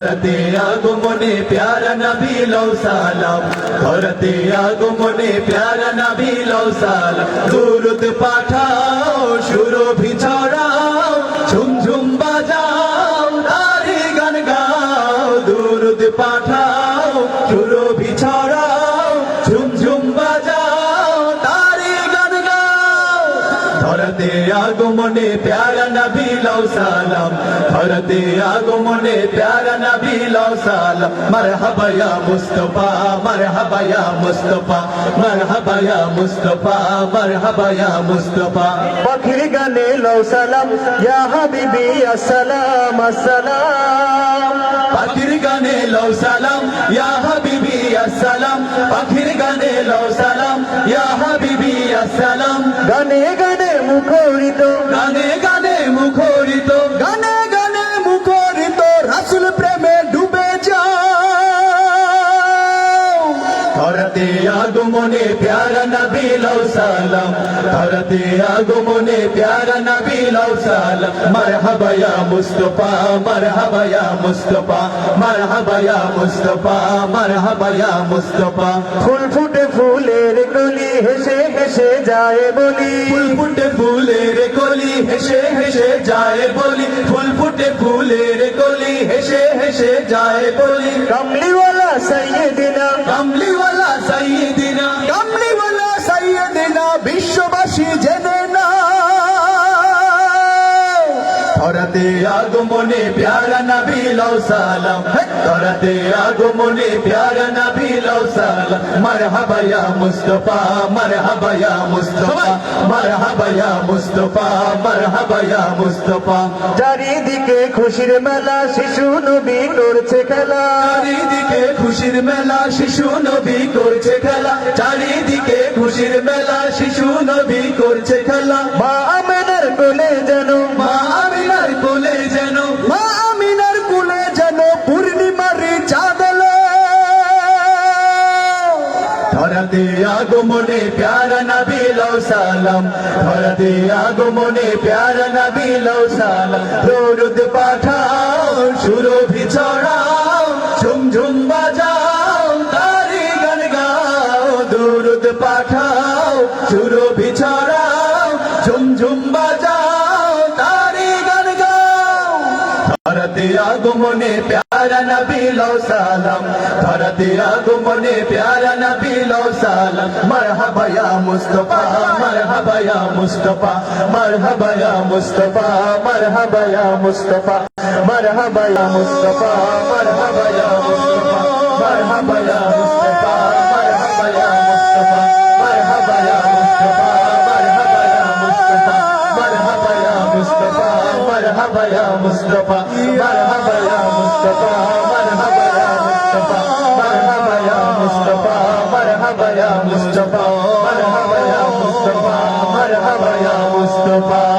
ধরতে আগমনে প্যারা নবী লও সালাম ধরতে আগমনে প্যারা নবী লও সালাম দুরুদ পাঠাও ধরতে আগমনে প্যারা নবী লও সালাম। ধরতে আগমনে প্যারা নবী লও সালাম। মারহাবা ইয়া মুস্তাফা মারহাবা ইয়া মুস্তাফা মারহাবা ইয়া মুস্তাফা মারহাবা ইয়া মুস্তাফা। পাখির গানে লও সালাম ইয়া হাবিবি আসসালাম আসসালাম। পাখির গানে লও সালাম ইয়া হাবিবি আসসালাম। পাখির গানে লও সালাম ইয়া হাবিবি আসসালাম। গানে গানে মুখরিত। গানে গানে মুখরিত। গানে আগমনে প্যারা নবী লও সালাম ধরতে আগমনে প্যারা নবী লও সালাম মারহাবা ইয়া মুস্তাফা মারহাবা ইয়া মুস্তাফা মারহাবা ইয়া মুস্তাফা মারহাবা ইয়া মুস্তাফা ফুল ফুটে ফুলের কলি হেসে হেসে যায় বলি ফুল ফুটে ফুলের কলি হেসে হেসে যায় বলি ফুল ফুটে ফুলের কলি হেসে হেসে যায় বলি কামলিওয়ালা সাইয়েদিনা কামলিওয়ালা আগমনে প্যারা নবী লও সালাম। ধরতে আগমনে প্যারা নবী লও সালাম। মারহাবা ইয়া মুস্তাফা মারহাবা ইয়া মুস্তাফা মারহাবা ইয়া মুস্তাফা মারহাবা ইয়া মুস্তাফা। চারিদিকে খুশির মেলা শিশু নবী করছে খেলা। চারিদিকে খুশির মেলা শিশু নবী করছে খেলা। চারিদিকে খুশির মেলা শিশু নবী করছে খেলা। মা আমেনার কোলে যেন ধরতে আগমনে প্যারা নবী লও সালাম। ধরতে আগমনে প্যারা নবী লও সালাম। দরুদ পাঠাও, সুরভি ছড়াও ঝুমঝুম বাজাও, তারি গান গাও। দরুদ পাঠাও, সুরভি ছড়াও ঝুমঝুম বাজাও। ধরতে আগমনে প্যারা না লও সালাম। ধরাতে আগমনে প্যারা না লও সালাম। মারহাবা ইয়া মুস্তাফা, মারহাবা ইয়া মুস্তাফা, মারহাবা ইয়া মুস্তাফা, মারহাবা ইয়া মুস্তাফা, মারহাবা marhaba ya Mustafa, marhaba ya Mustafa, marhaba ya Mustafa, marhaba ya Mustafa, marhaba ya Mustafa, marhaba ya Mustafa.